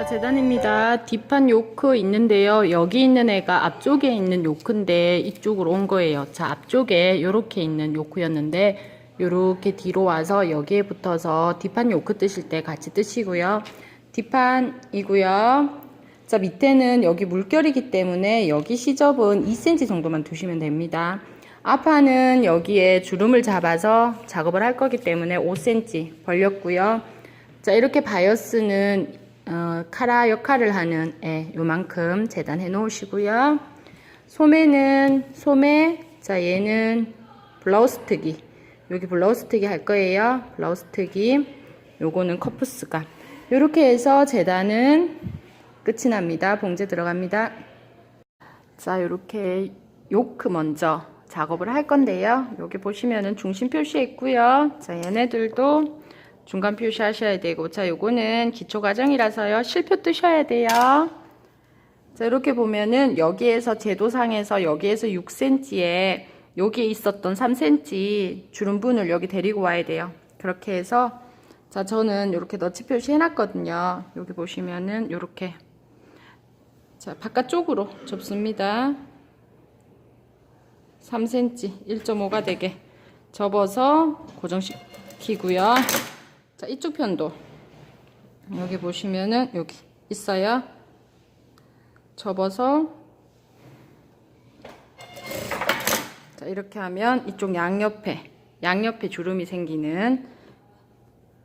자, 재단입니다. 뒷판 요크 있는데요. 여기 있는 애가 앞쪽에 있는 요크인데 이쪽으로 온 거예요. 자, 앞쪽에 이렇게 있는 요크였는데 요렇게 뒤로 와서 여기에 붙어서 뒷판 요크 뜨실 때 같이 뜨시고요. 뒷판이고요. 자, 밑에는 여기 물결이기 때문에 여기 시접은 2cm 정도만 두시면 됩니다. 앞판은 여기에 주름을 잡아서 작업을 할 거기 때문에 5cm 벌렸고요. 자, 이렇게 바이어스는 어, 카라 역할을 하는 애 요만큼 재단해 놓으시고요. 소매는 소매, 자 얘는 블라우스 트기. 여기 블라우스 트기 할 거예요. 블라우스 트기. 요거는 커프스가. 요렇게 해서 재단은 끝이 납니다. 봉제 들어갑니다. 자, 요렇게 요크 먼저 작업을 할 건데요. 여기 보시면은 중심 표시에 있고요. 자, 얘네들도 중간 표시 하셔야 되고. 자 요거는 기초 과정이라서요. 실표 뜨셔야 돼요. 자 이렇게 보면은 여기에서 제도상에서 여기에서 6cm에 여기에 있었던 3cm 주름분을 여기 데리고 와야 돼요. 그렇게 해서 자 저는 이렇게 너치 표시 해놨거든요. 여기 보시면은 이렇게. 자 바깥쪽으로 접습니다. 3cm 1.5가 되게 접어서 고정시키고요 자, 이쪽 편도 여기 보시면은 여기 있어요. 접어서 자, 이렇게 하면 이쪽 양옆에 양옆에 주름이 생기는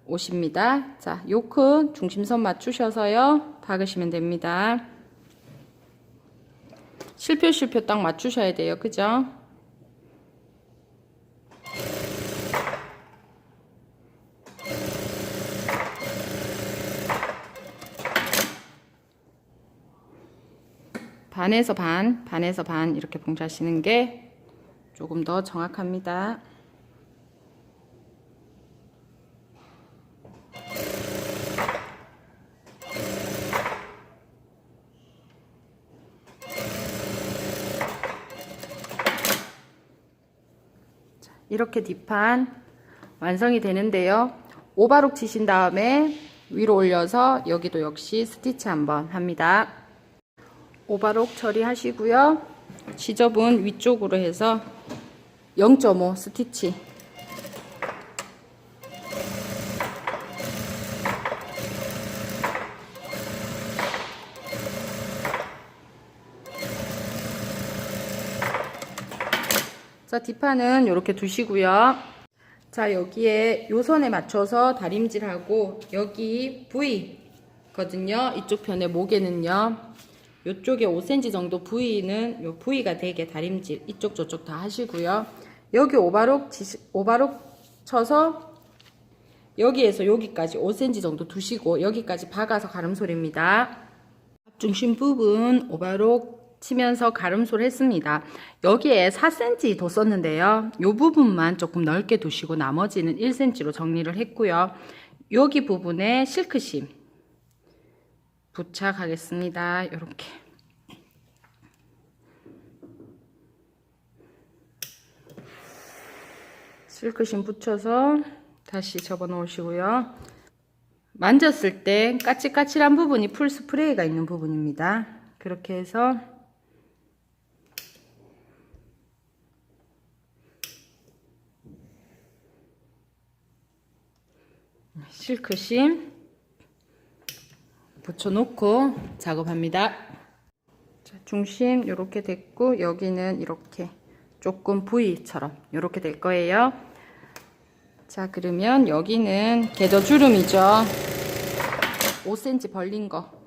옷입니다. 자, 요크 중심선 맞추셔서요. 박으시면 됩니다. 실표 실표 딱 맞추셔야 돼요. 그죠? 반에서 반, 반에서 반 이렇게 봉사하시는 게 조금 더 정확합니다. 자, 이렇게 뒷판 완성이 되는데요. 오바록 치신 다음에 위로 올려서 여기도 역시 스티치 한번 합니다. 오바록 처리하시고요. 지접은 위쪽으로 해서 0.5 스티치 자 뒷판은 이렇게 두시고요. 자 여기에 요선에 맞춰서 다림질하고 여기 V 거든요. 이쪽 편에 목에는요. 이쪽에 5cm 정도 부위는 요 부위가 되게 다림질 이쪽 저쪽 다 하시고요. 여기 오바록 지, 오바록 쳐서 여기에서 여기까지 5cm 정도 두시고 여기까지 박아서 가름솔입니다. 중심 부분 오바록 치면서 가름솔 했습니다. 여기에 4cm 더 썼는데요. 이 부분만 조금 넓게 두시고 나머지는 1cm로 정리를 했고요. 여기 부분에 실크심 부착하겠습니다. 이렇게. 실크심 붙여서 다시 접어 놓으시고요. 만졌을 때 까칠까칠한 부분이 풀 스프레이가 있는 부분입니다. 그렇게 해서 실크심 붙여놓고 작업합니다. 자, 중심 이렇게 됐고 여기는 이렇게 조금 V처럼 이렇게 될 거예요. 자 그러면 여기는 궤도 주름이죠. 5cm 벌린 거.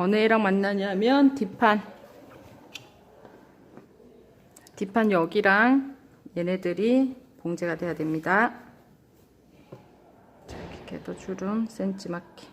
어느 애랑 만나냐면 뒷판 뒷판 여기랑 얘네들이 봉제가 돼야 됩니다. 자, 이렇게 궤도 주름 센치 맞게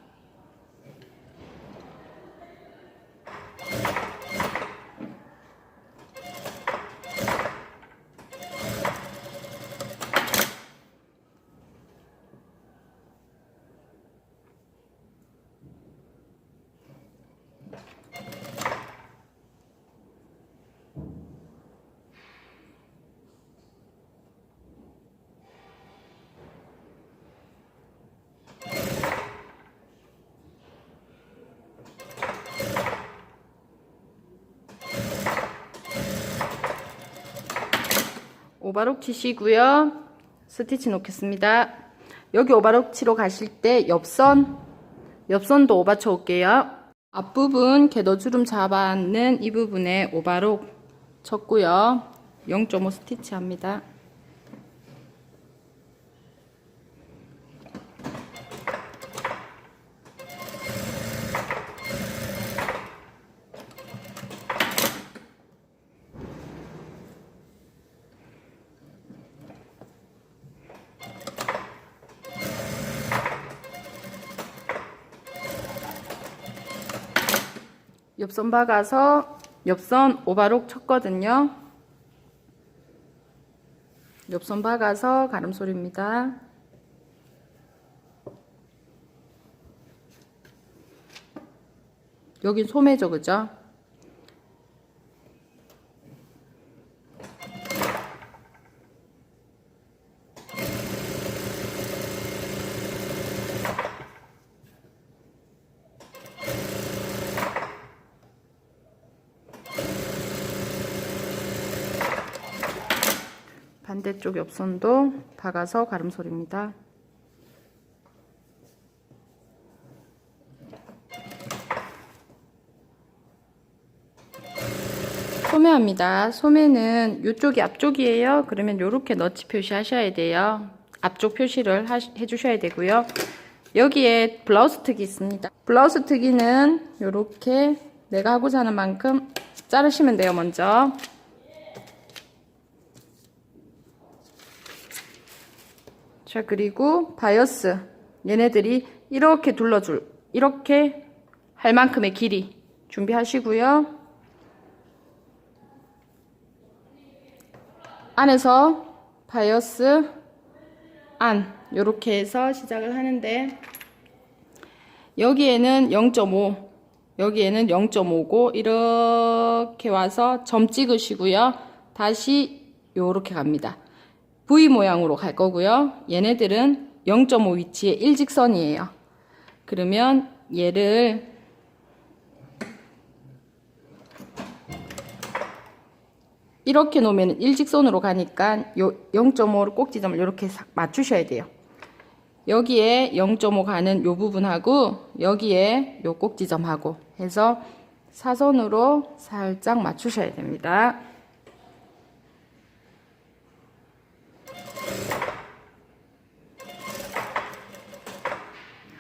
오바록 치시고요. 스티치 놓겠습니다. 여기 오바록 치러 가실 때 옆선, 옆선도 오바 쳐 올게요. 앞부분 궤도주름 잡아는 이 부분에 오바록 쳤고요. 0.5 스티치 합니다. 옆선 박아서 옆선 오바록 쳤거든요. 옆선 박아서 가름소리입니다. 여긴 소매죠, 그죠? 반대쪽 옆선도 박아서 가름소리입니다. 소매합니다. 소매는 이쪽이 앞쪽이에요. 그러면 이렇게 너치 표시하셔야 돼요. 앞쪽 표시를 하시- 해주셔야 되고요. 여기에 블라우스 특이 있습니다. 블라우스 특이는 이렇게 내가 하고자 하는 만큼 자르시면 돼요. 먼저. 자, 그리고 바이어스. 얘네들이 이렇게 둘러줄, 이렇게 할 만큼의 길이 준비하시고요. 안에서 바이어스 안 이렇게 해서 시작을 하는데 여기에는 0.5 여기에는 0.5고 이렇게 와서 점 찍으시고요. 다시 요렇게 갑니다. V 모양으로 갈 거고요. 얘네들은 0.5 위치에 일직선이에요. 그러면 얘를 이렇게 놓으면 일직선으로 가니까 요 0.5를 꼭지점을 이렇게 싹 맞추셔야 돼요. 여기에 0.5 가는 요 부분하고 여기에 요 꼭지점하고 해서 사선으로 살짝 맞추셔야 됩니다.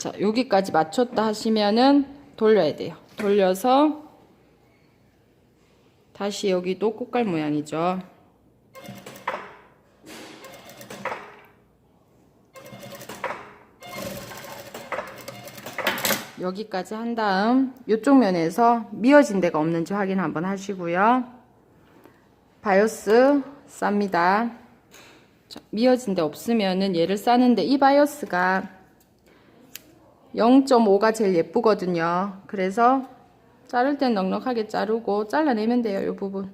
자, 여기까지 맞췄다 하시면은 돌려야 돼요. 돌려서 다시 여기도 꽃갈 모양이죠. 여기까지 한 다음 이쪽 면에서 미어진 데가 없는지 확인 한번 하시고요. 바이오스 쌉니다. 자, 미어진 데 없으면은 얘를 싸는데 이 바이오스가 0.5가 제일 예쁘거든요. 그래서 자를 땐 넉넉하게 자르고 잘라내면 돼요. 이 부분.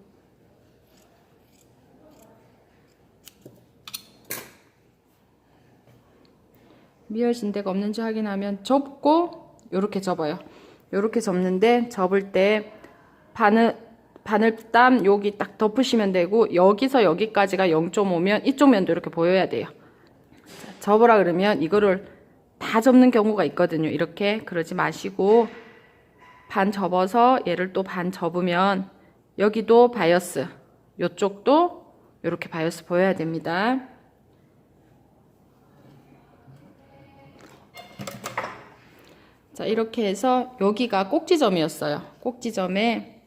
데가 없는지 확인하면 접고 이렇게 접어요. 이렇게 접는데 접을 때 바늘 바늘땀 여기 딱 덮으시면 되고 여기서 여기까지가 0.5면 이쪽 면도 이렇게 보여야 돼요. 자, 접으라 그러면 이거를 다 접는 경우가 있거든요. 이렇게 그러지 마시고 반 접어서 얘를 또 반 접으면 여기도 바이어스 이쪽도 이렇게 바이어스 보여야 됩니다. 자 이렇게 해서 여기가 꼭지점이었어요. 꼭지점에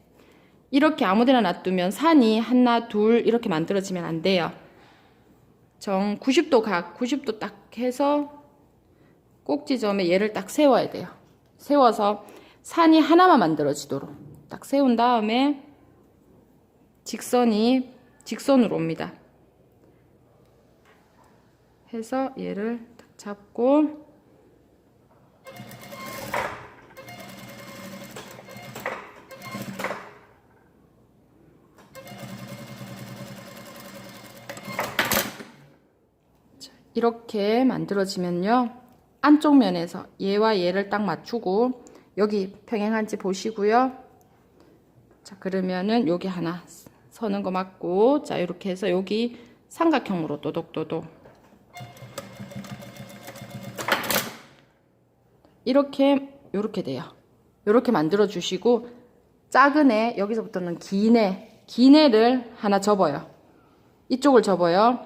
이렇게 아무데나 놔두면 산이 하나 둘 이렇게 만들어지면 안 돼요. 정 90도 각 90도 딱 해서 꼭지점에 얘를 딱 세워야 돼요. 세워서 산이 하나만 만들어지도록 딱 세운 다음에 직선이 직선으로 옵니다. 해서 얘를 딱 잡고 자, 이렇게 만들어지면요. 안쪽 면에서 얘와 얘를 딱 맞추고 여기 평행한지 보시고요. 자, 그러면은 여기 하나 서는 거 맞고 자, 이렇게 해서 여기 삼각형으로 또독또독 이렇게 요렇게 돼요. 요렇게 만들어 주시고 작은 애 여기서부터는 긴 애, 긴 애를 하나 접어요. 이쪽을 접어요.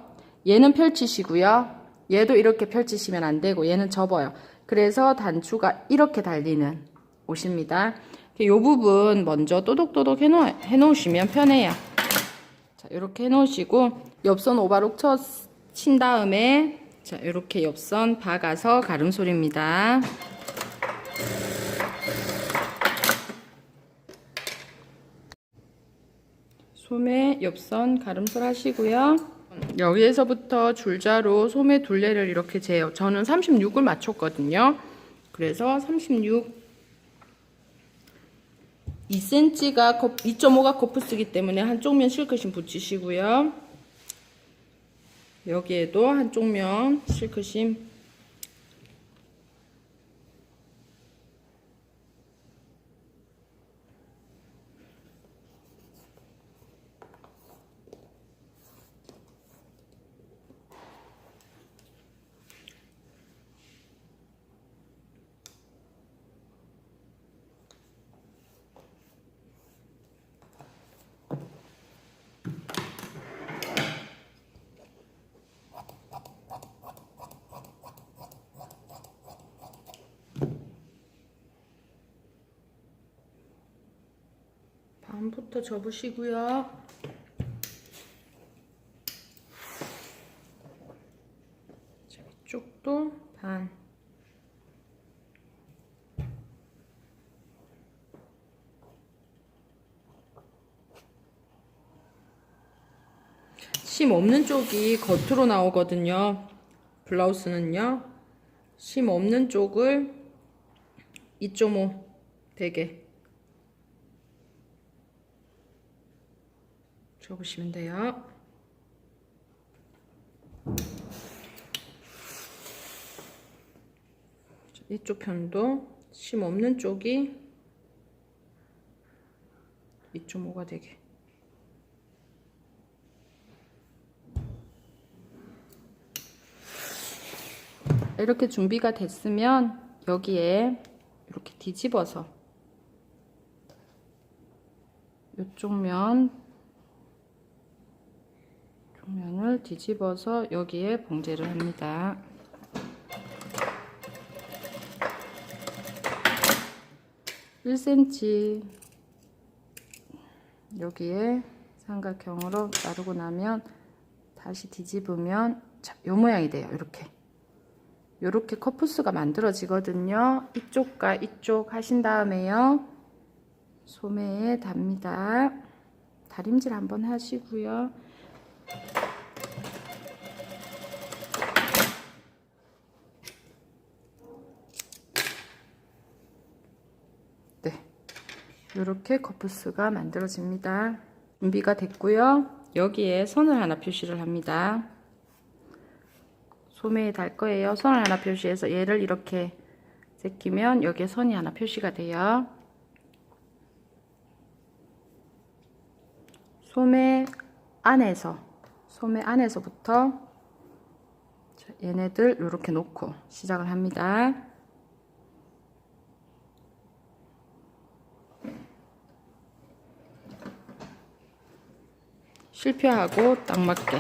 얘는 펼치시고요. 얘도 이렇게 펼치시면 안 되고 얘는 접어요. 그래서 단추가 이렇게 달리는 옷입니다. 이 부분 먼저 또독또독 해놓, 해놓으시면 편해요. 자, 이렇게 해놓으시고 옆선 오바록 쳐, 친 다음에 자, 이렇게 옆선 박아서 가름솔입니다. 소매 옆선 가름솔 하시고요. 여기에서부터 줄자로 소매 둘레를 이렇게 재요. 저는 36을 맞췄거든요. 그래서 36 2cm가 2.5가 코프스기 때문에 한쪽 면 실크심 붙이시고요. 여기에도 한쪽 면 실크심 반부터 접으시고요. 자, 이쪽도 반. 심 없는 쪽이 겉으로 나오거든요. 블라우스는요. 심 없는 쪽을 2.5 되게 접으시면 돼요. 자, 이쪽 편도 심 없는 쪽이 2.5가 되게 이렇게 준비가 됐으면 여기에 이렇게 뒤집어서 이쪽 면 면을 뒤집어서 여기에 봉제를 합니다. (1cm) 여기에 삼각형으로 자르고 나면 다시 뒤집으면 자, 요 모양이 돼요 이렇게. 이렇게 커프스가 만들어지거든요. 이쪽과 이쪽 하신 다음에요. 소매에 답니다. 다림질 한번 하시고요 이렇게 커프스가 만들어집니다. 준비가 됐고요. 여기에 선을 하나 표시를 합니다. 소매에 달 거예요. 선을 하나 표시해서 얘를 이렇게 제끼면 여기에 선이 하나 표시가 돼요. 소매 안에서 소매 안에서부터 얘네들 이렇게 놓고 시작을 합니다. 실표하고 딱 맞게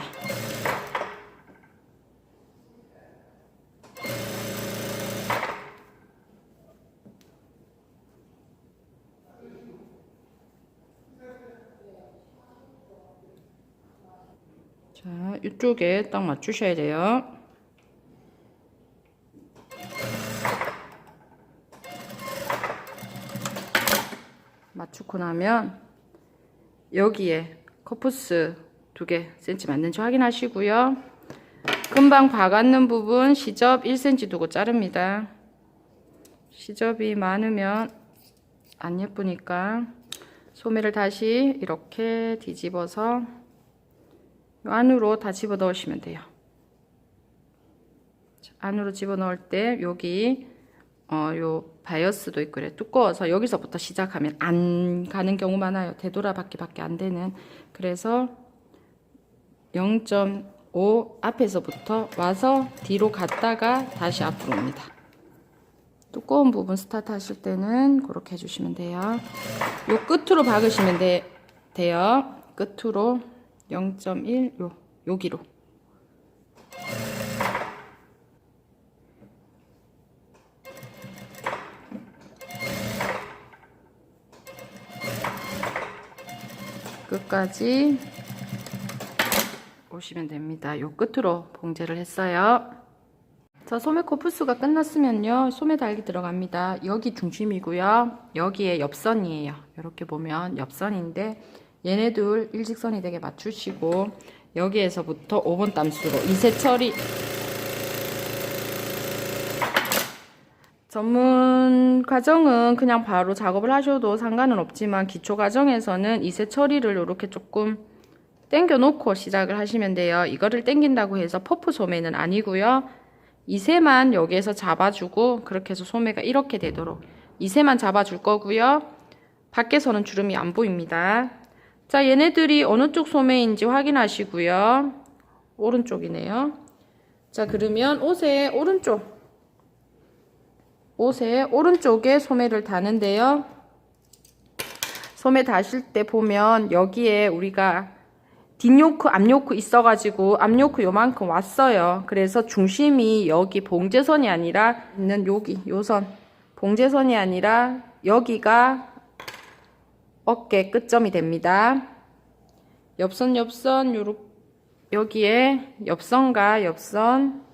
자, 이쪽에 딱 맞추셔야 돼요. 맞추고 나면 여기에 커프스 두개 센치 맞는지 확인하시고요. 금방 박았는 부분 시접 1cm 두고 자릅니다. 시접이 많으면 안 예쁘니까 소매를 다시 이렇게 뒤집어서 요 안으로 다 집어 넣으시면 돼요. 자, 안으로 집어 넣을 때 여기 어, 요 바이어스도 있고 그래 두꺼워서 여기서부터 시작하면 안 가는 경우 많아요. 되돌아받기 밖에 안 되는. 그래서 0.5 앞에서부터 와서 뒤로 갔다가 다시 앞으로 옵니다. 두꺼운 부분 스타트 하실 때는 그렇게 해주시면 돼요. 요 끝으로 박으시면 돼, 돼요. 끝으로 0.1 요, 여기로. 끝까지 오시면 됩니다. 요 끝으로 봉제를 했어요. 자, 소매 코프스가 끝났으면요. 소매 달기 들어갑니다. 여기 중심이고요. 여기에 옆선이에요. 이렇게 보면 옆선인데 얘네들 일직선이 되게 맞추시고 여기에서부터 5번 땀수로 이세 처리 전문 과정은 그냥 바로 작업을 하셔도 상관은 없지만 기초 과정에서는 이세 처리를 이렇게 조금 당겨 놓고 시작을 하시면 돼요. 이거를 당긴다고 해서 퍼프 소매는 아니고요. 이세만 여기에서 잡아주고 그렇게 해서 소매가 이렇게 되도록 이세만 잡아줄 거고요. 밖에서는 주름이 안 보입니다. 자, 얘네들이 어느 쪽 소매인지 확인하시고요. 오른쪽이네요. 자, 그러면 옷의 오른쪽 옷의 오른쪽에 소매를 다는데요. 소매 다실 때 보면 여기에 우리가 뒷요크, 앞요크 있어가지고 앞요크 요만큼 왔어요. 그래서 중심이 여기 봉제선이 아니라 있는 여기 요선 봉제선이 아니라 여기가 어깨 끝점이 됩니다. 옆선 옆선 요렇 여기에 옆선과 옆선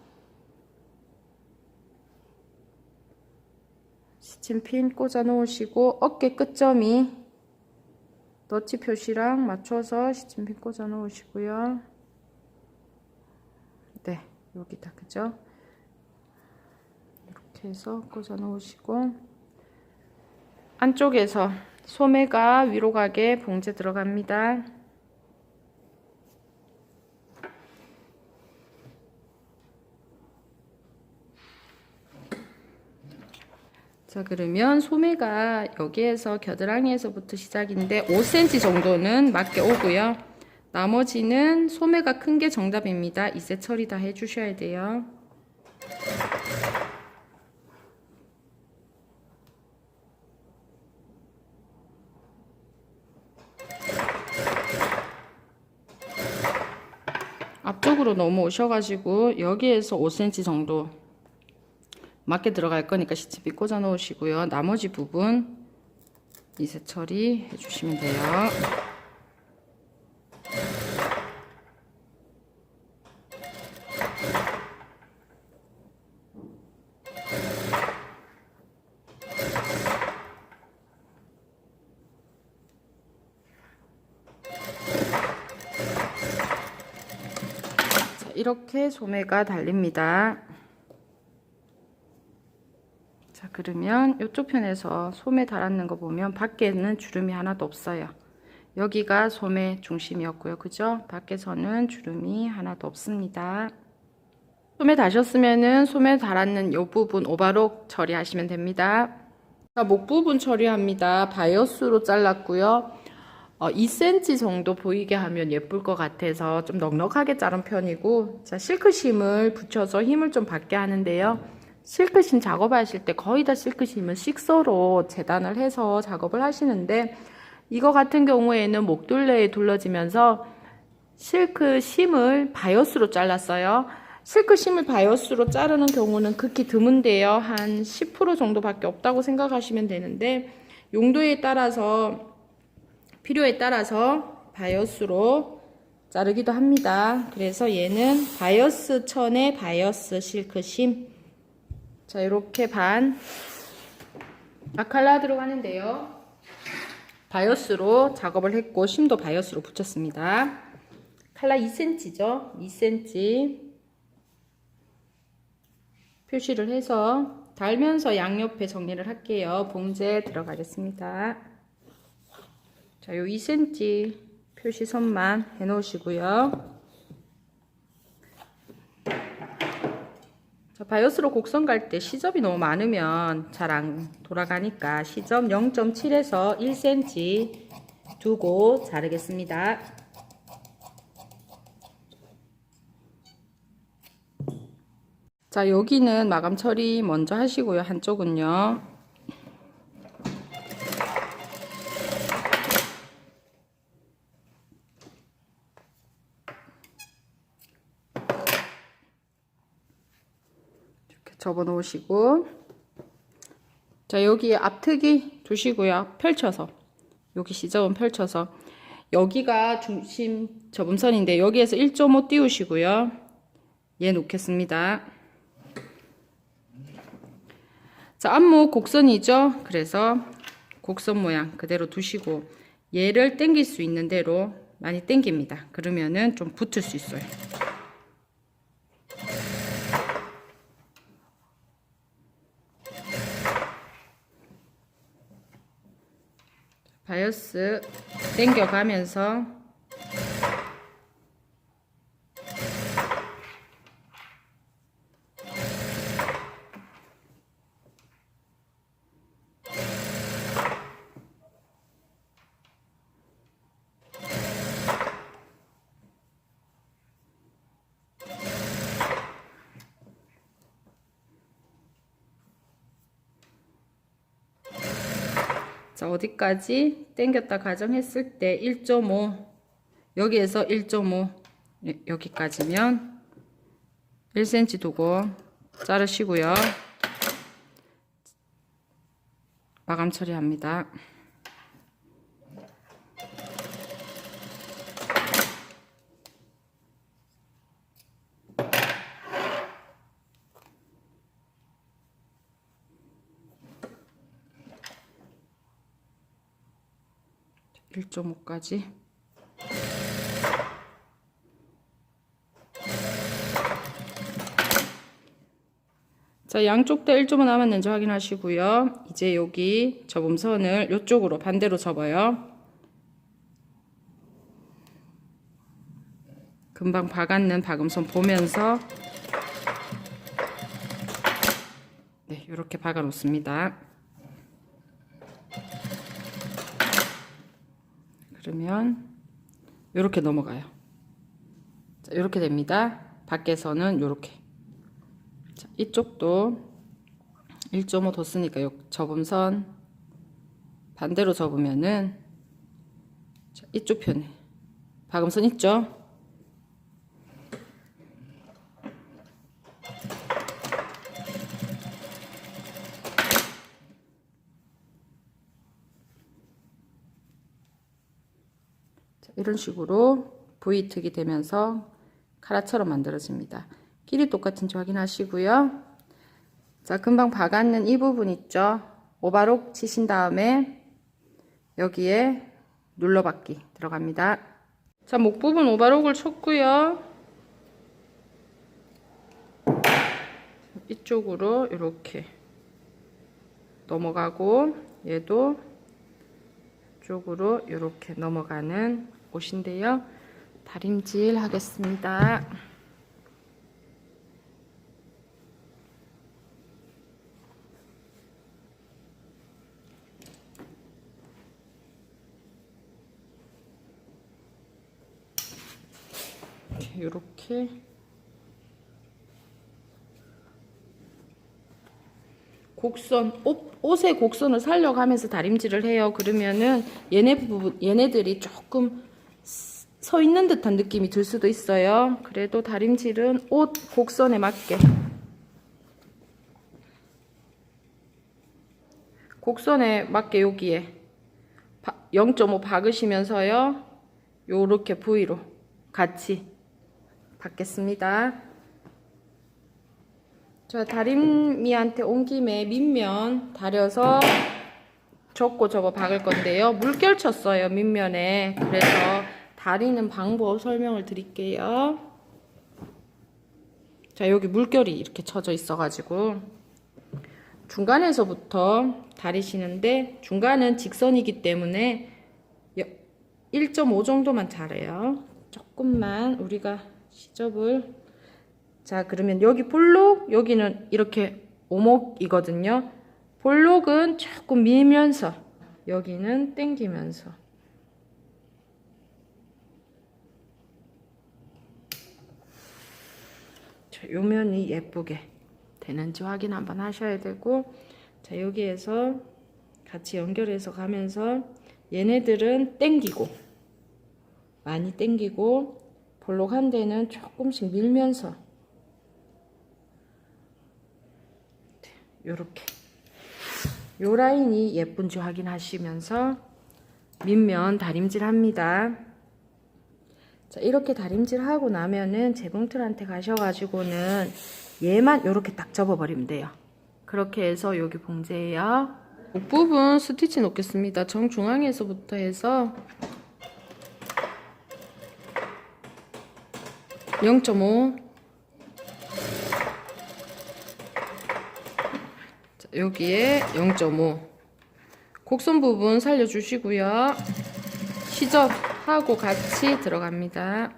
시침핀 꽂아 놓으시고 어깨 끝점이 너치 표시랑 맞춰서 시침핀 꽂아 놓으시고요. 네, 여기다 그죠? 이렇게 해서 꽂아 놓으시고 안쪽에서 소매가 위로 가게 봉제 들어갑니다. 자 그러면 소매가 여기에서 겨드랑이에서부터 시작인데 5cm 정도는 맞게 오고요. 나머지는 소매가 큰 게 정답입니다. 이세 처리 다 해주셔야 돼요. 앞쪽으로 넘어오셔가지고 여기에서 5cm 정도 맞게 들어갈 거니까 시치비 꽂아 놓으시고요. 나머지 부분 이세 처리 해주시면 돼요. 자, 이렇게 소매가 달립니다. 자 그러면 이쪽 편에서 소매 달았는 거 보면 밖에는 주름이 하나도 없어요. 여기가 소매 중심이었고요. 그죠? 밖에서는 주름이 하나도 없습니다. 소매 다셨으면은 소매 달았는 이 부분 오바록 처리하시면 됩니다. 자, 목 부분 처리합니다. 바이어스로 잘랐고요. 어, 2cm 정도 보이게 하면 예쁠 것 같아서 좀 넉넉하게 자른 편이고 자 실크심을 붙여서 힘을 좀 받게 하는데요 실크심 작업하실 때 거의 다 실크심은 식서로 재단을 해서 작업을 하시는데 이거 같은 경우에는 목둘레에 둘러지면서 실크심을 바이어스로 잘랐어요. 실크심을 바이어스로 자르는 경우는 극히 드문데요. 한 10% 정도밖에 없다고 생각하시면 되는데 용도에 따라서 필요에 따라서 바이어스로 자르기도 합니다. 그래서 얘는 바이어스 천의 바이어스 실크심 자, 이렇게 반 아칼라 들어가는데요. 바이어스로 작업을 했고 심도 바이어스로 붙였습니다. 칼라 2cm죠. 2cm 표시를 해서 달면서 양옆에 정리를 할게요. 봉제 들어가겠습니다. 자, 요 2cm 표시선만 해 놓으시고요. 자, 바이오스로 곡선 갈 때 시접이 너무 많으면 잘 안 돌아가니까 시접 0.7에서 1cm 두고 자르겠습니다. 자 여기는 마감 처리 먼저 하시고요. 한쪽은요. 접어 놓으시고 자, 여기 앞트기 두시고요. 펼쳐서 여기 시접은 펼쳐서 여기가 중심 접음선인데 여기에서 1.5 띄우시고요. 얘 놓겠습니다. 자, 앞목 곡선이죠. 그래서 곡선 모양 그대로 두시고 얘를 당길 수 있는 대로 많이 당깁니다. 그러면은 좀 붙을 수 있어요. 바이어스 당겨가면서 자, 어디까지 당겼다 가정했을 때 1.5 여기에서 1.5 네, 여기까지면 1cm 두고 자르시고요. 마감 처리합니다. 일 1.5까지. 자 양쪽 다1.5 남았는지 확인하시고요. 이제 여기 접음선을 이쪽으로 반대로 접어요. 금방 박았는 박음선 보면서 네 이렇게 박아 놓습니다 그러면 이렇게 넘어가요. 자, 이렇게 됩니다. 밖에서는 이렇게. 자, 이쪽도 1.5 뒀으니까 요 접음선 반대로 접으면은 자, 이쪽 편에 박음선 있죠? 이런 식으로 V특이 되면서 카라처럼 만들어집니다. 길이 똑같은지 확인하시고요. 자, 금방 박았는 이 부분 있죠? 오바록 치신 다음에 여기에 눌러받기 들어갑니다. 자, 목 부분 오바록을 쳤고요. 이쪽으로 이렇게 넘어가고 얘도 쪽으로 이렇게 넘어가는 옷인데요. 다림질 하겠습니다. 이렇게 곡선 옷, 옷의 곡선을 살려가면서 다림질을 해요. 그러면은 얘네 부분 얘네들이 조금 서 있는 듯한 느낌이 들 수도 있어요. 그래도 다림질은 옷 곡선에 맞게 곡선에 맞게 여기에 0.5 박으시면서요. 요렇게 부위로 같이 받겠습니다. 저 다림이한테 온 김에 밑면 다려서 접고 저거 박을 건데요. 물결 쳤어요, 밑면에. 그래서 다리는 방법 설명을 드릴게요. 자, 여기 물결이 이렇게 쳐져 있어가지고 중간에서부터 다리시는데 중간은 직선이기 때문에 1.5 정도만 자래요. 조금만 우리가 시접을 자 그러면 여기 볼록 여기는 이렇게 오목이거든요. 볼록은 조금 밀면서 여기는 당기면서 자, 요 면이 예쁘게 되는지 확인 한번 하셔야 되고 자 여기에서 같이 연결해서 가면서 얘네들은 땡기고 많이 땡기고 볼록 한 데는 조금씩 밀면서 요렇게 요 라인이 예쁜지 확인하시면서 밑면 다림질 합니다. 자, 이렇게 다림질 하고 나면은 재봉틀한테 가셔가지고는 얘만 요렇게 딱 접어버리면 돼요. 그렇게 해서 여기 봉제예요. 목부분 스티치 놓겠습니다. 정중앙에서부터 해서 0.5 자, 여기에 0.5 곡선 부분 살려주시고요. 시접 하고 같이 들어갑니다.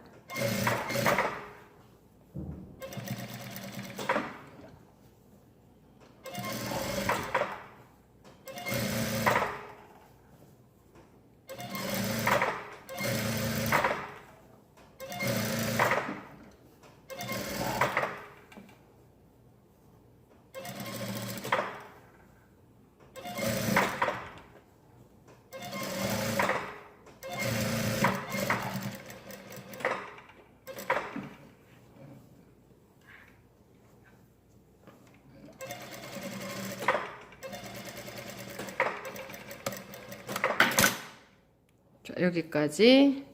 여기까지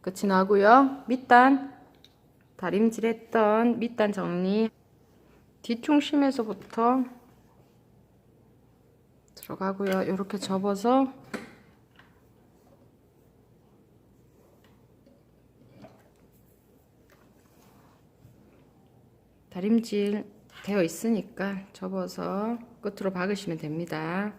끝이 나고요. 밑단 다림질했던 밑단 정리 뒤중심에서부터 들어가고요. 이렇게 접어서 다림질 되어 있으니까 접어서 끝으로 박으시면 됩니다.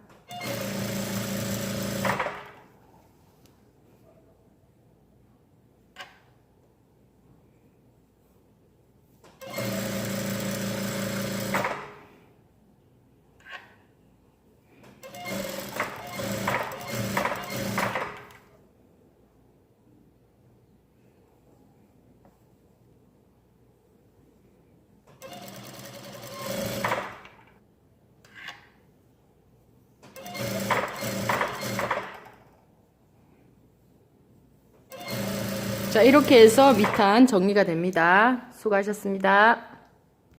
자, 이렇게 해서 밑단 정리가 됩니다. 수고하셨습니다.